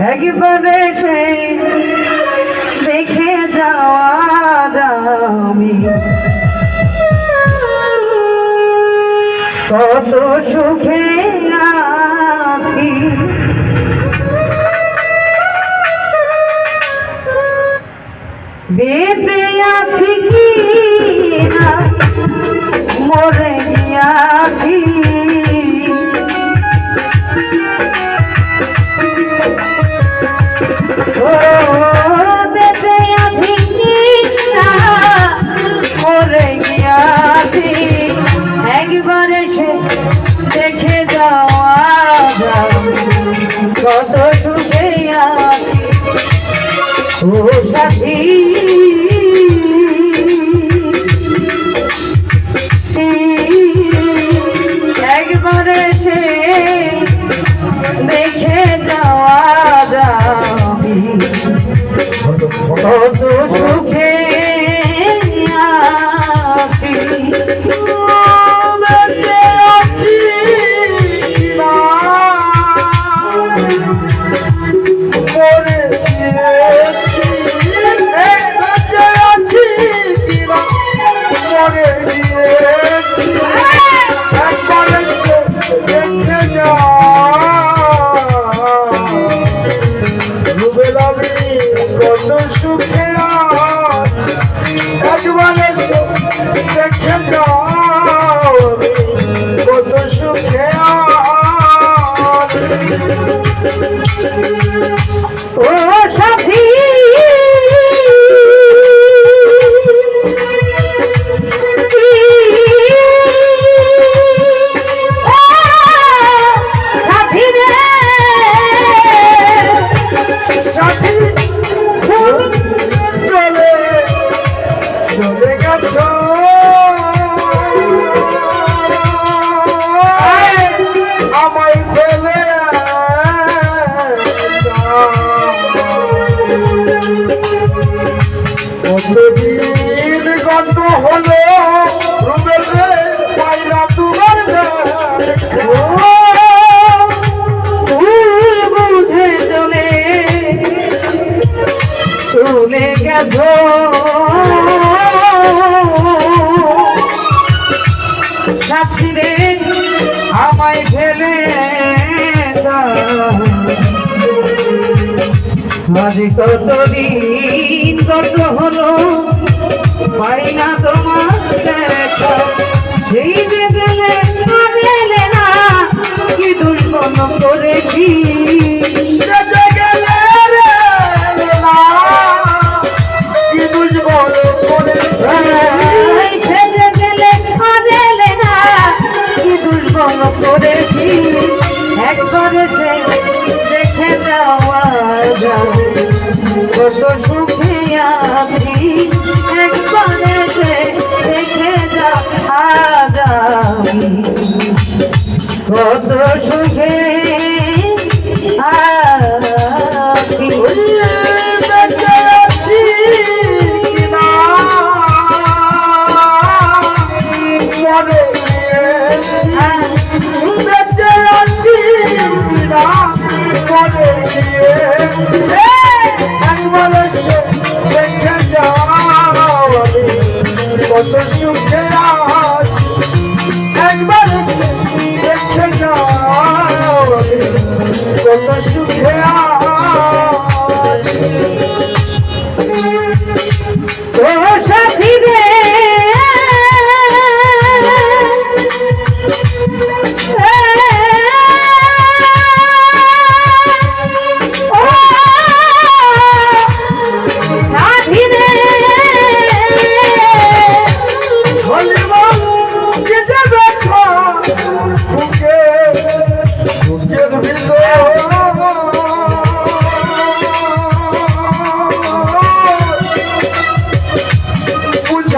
একবারে সে দেখে যাওয়া যামি কত সুখে আছি। বেঁচে আছি কি না? মরে গিয়াছি। কত সুখে আছি। সাথী। একবার এসে দেখে যাওয়া যাবি। কত সুখে চলে গেছো সাথী রে আমায় ফেলে আজ কতদিন কত হলো পাই না তোমার দেখা। সেই যে গেলে আর এলে না, কি দুর্গম করেছি। করেছি। একবার সে দেখে যাওয়া যাও। কত সুখে আছি একবার সে দেখে যাওয়া যাও কত সুখে আছি। কত সুখে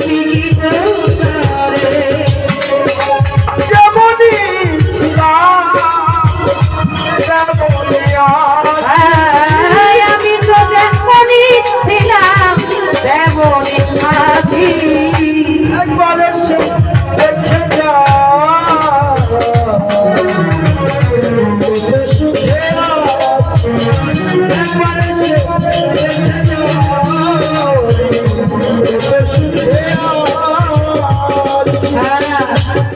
की